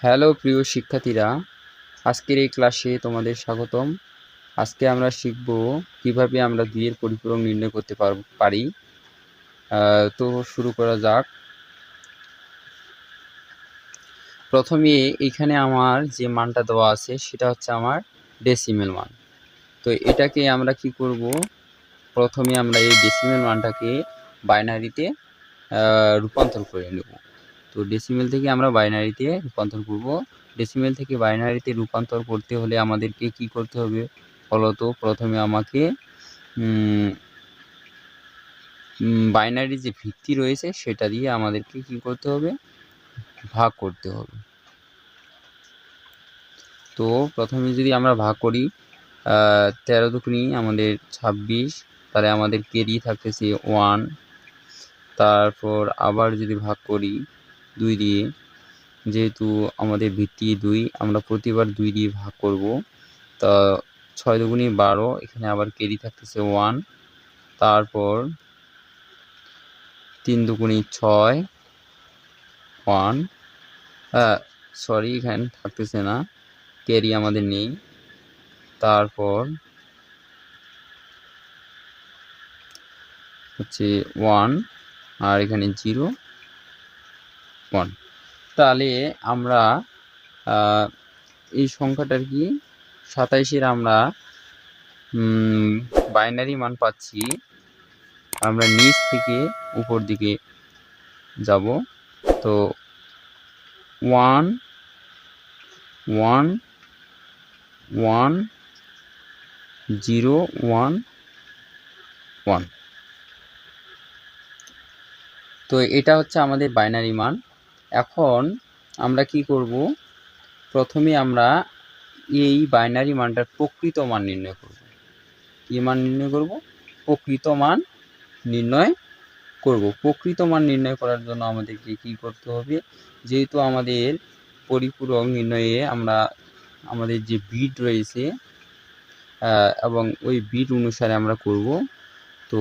Hello প্রিয় শিক্ষার্থীরা, আজকের এই ক্লাসে তোমাদের স্বাগতম। আজকে আমরা শিখব কীভাবে আমরা দুইয়ের পরিপূরক নির্ণয় করতে পার- তো শুরু করা যাক। প্রথমে এখানে আমার যে মানটা দেওয়া আছে, সেটা হচ্ছে আমার ডেসিমেল মান। তো এটাকে আমরা কি করব? প্রথমে আমরা এই ডেসিমেল মানটাকে বাইনারিতে রূপান্তর করে নেব। তো ডেসিমেল থেকে আমরা বাইনারিতে রূপান্তর করব। ডেসিমেল থেকে বাইনারিতে রূপান্তর করতে হলে আমাদেরকে কি করতে হবে? ফলত প্রথমে আমাকে বাইনারি যে ভিত্তি রয়েছে সেটা দিয়ে আমাদেরকে কি করতে হবে? ভাগ করতে হবে। তো প্রথমে যদি আমরা ভাগ করি তেরো দুগুনি আমাদের ছাব্বিশ, তাহলে আমাদের কেরি থাকতেছে ওয়ান তারপর আবার যদি ভাগ করি দুই দিয়ে, যেহেতু আমাদের ভিত্তি দুই, আমরা প্রতিবার দুই দিয়ে ভাগ করব। তা ছয় দুগুণি বারো, এখানে আবার কেরি থাকতেছে ওয়ান তারপর তিন দুগুণি ছয় ওয়ান সরি এখানে থাকতেছে না, কেরি আমাদের নেই। তারপর হচ্ছে ওয়ান আর এখানে জিরো ওয়ান তাহলে আমরা এই সংখ্যাটার কি? সাতাইশের আমরা বাইনারি মান পাচ্ছি। আমরা নিচ থেকে উপর দিকে যাব। তো one one one zero one one তো এটা হচ্ছে আমাদের বাইনারি মান। এখন আমরা কি করব? প্রথমে আমরা এই বাইনারি মানটার প্রকৃত মান নির্ণয় করব। কি মান নির্ণয় করব? প্রকৃত মান নির্ণয় করব। প্রকৃত মান নির্ণয় করার জন্য আমাদেরকে কি করতে হবে? যেহেতু আমাদের পরিপূরক নির্ণয়ে আমরা, আমাদের যে বিট রয়েছে এবং ওই বিট অনুসারে আমরা করব। তো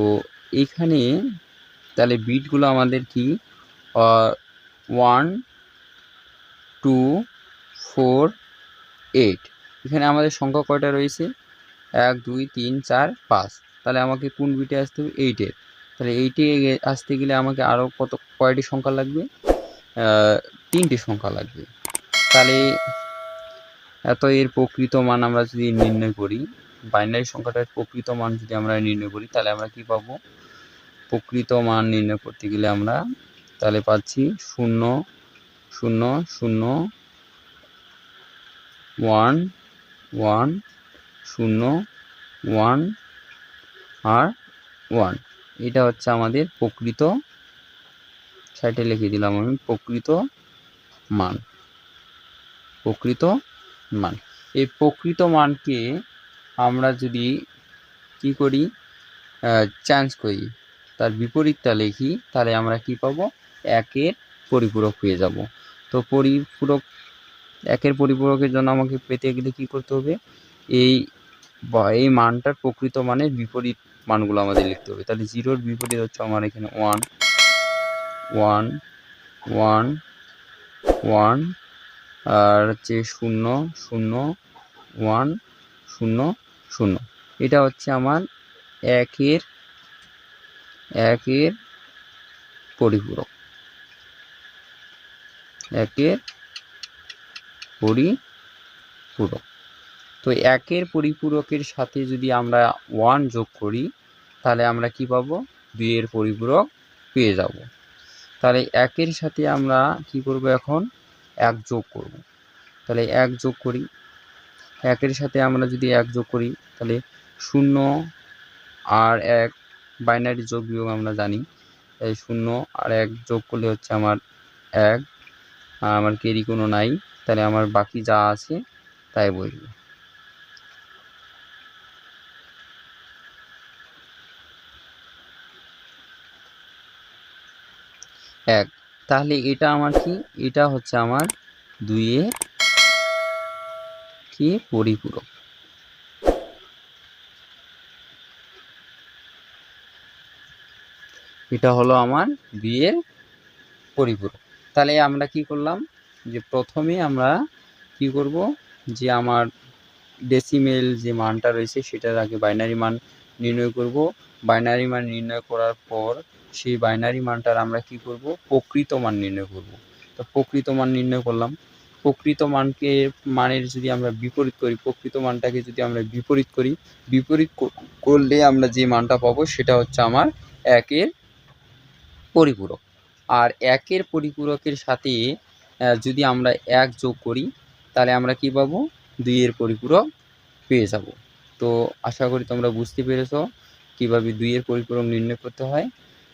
এইখানে তাহলে বিটগুলো আমাদের কি? One, two, four, eight. এখানে আমাদের সংখ্যা কয়টা রয়েছে? এক, দুই, তিন, চার, পাঁচ। তাহলে আমাকে কোন বিটে আসতে হবে? এইটের তাহলে এইটে আসতে গেলে আমাকে আরও কত, কয়টি সংখ্যা লাগবে? তিনটি সংখ্যা লাগবে। তাহলে এত এর প্রকৃত মান আমরা যদি নির্ণয় করি, বাইনারি সংখ্যাটার প্রকৃত মান যদি আমরা নির্ণয় করি, তাহলে আমরা কি পাবো? প্রকৃত মান নির্ণয় করতে গেলে আমরা তাহলে পাচ্ছি শূন্য শূন্য শূন্য, ওয়ান ওয়ান, শূন্য, ওয়ান, আর ওয়ান। এটা হচ্ছে আমাদের প্রকৃত, সাইটে লিখে দিলাম আমি, প্রকৃত মান। প্রকৃত মান। এই প্রকৃত মানকে আমরা যদি কি করি চেঞ্জ করি, তার বিপরীতটা লিখি, তাহলে আমরা কি পাবো? একের পরিপূরক পেয়ে যাব। তো পরিপূরক, একের পরিপূরকের জন্য আমাকে পেতে গেলে কি করতে হবে? এই বা- এই মানটার প্রকৃত মানের বিপরীত মানগুলো আমাদের লিখতে হবে। তাহলে জিরোর বিপরীত হচ্ছে আমার এখানে ওয়ান ওয়ান ওয়ান ওয়ান আর হচ্ছে শূন্য শূন্য ওয়ান শূন্য শূন্য। এটা হচ্ছে আমার একের একের পরিপূরক। একের পরিপূরক। তো একের পরিপূরকের সাথে যদি আমরা ওয়ান যোগ করি, তাহলে আমরা কি পাবো? দুইয়ের পরিপূরক পেয়ে যাব। তাহলে একের সাথে আমরা কি করব এখন? এক যোগ করব। তাহলে এক যোগ করি। একের সাথে আমরা যদি এক যোগ করি, তাহলে শূন্য আর এক বাইনারি যোগ বিয়োগ আমরা জানি। তাই শূন্য আর এক যোগ করলে হচ্ছে আমার এক আমার কেরি কোনো নাই, তাহলে আমার বাকি যা আছে, তাই বসবে এক, তাহলে এটা আমার কি? এটা হচ্ছে আমার দুইয়ের কি? পরিপূরক। এটা হলো আমার বিয়ের পরিপূরক। তাহলে আমরা কি করলাম? যে প্রথমে আমরা কি করব? যে আমার ডেসিমেল যে মানটা রয়েছে সেটার আগে বাইনারি মান নির্ণয় করব। বাইনারি মান নির্ণয় করার পর সেই বাইনারি মানটার আমরা কি করব? প্রকৃত মান নির্ণয় করব। তো প্রকৃত মান নির্ণয় করলাম। প্রকৃত মানকে, মানের যদি আমরা বিপরীত করি, প্রকৃত মানটাকে যদি আমরা বিপরীত করি, বিপরীত করলে আমরা যে মানটা পাবো সেটা হচ্ছে আমার একের পরিপূরক। আর একের পরিপূরকের সাথে যদি আমরা এক যোগ করি, তাহলে আমরা কি পাবো? দুইয়ের পরিপূরক পেয়ে যাব। তো আশা করি তোমরা বুঝতে পেরেছ কীভাবে দুইয়ের পরিপূরক নির্ণয় করতে হয়।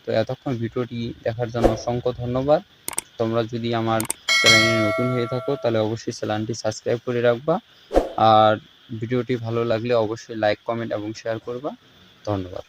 তো এতক্ষণ ভিডিওটি দেখার জন্য অসংখ্য ধন্যবাদ। তোমরা যদি আমার চ্যানেলে নতুন হয়ে থাকো, তাহলে অবশ্যই চ্যানেলটি সাবস্ক্রাইব করে রাখবা। আর ভিডিওটি ভালো লাগলে অবশ্যই লাইক, কমেন্ট এবং শেয়ার করবা। ধন্যবাদ।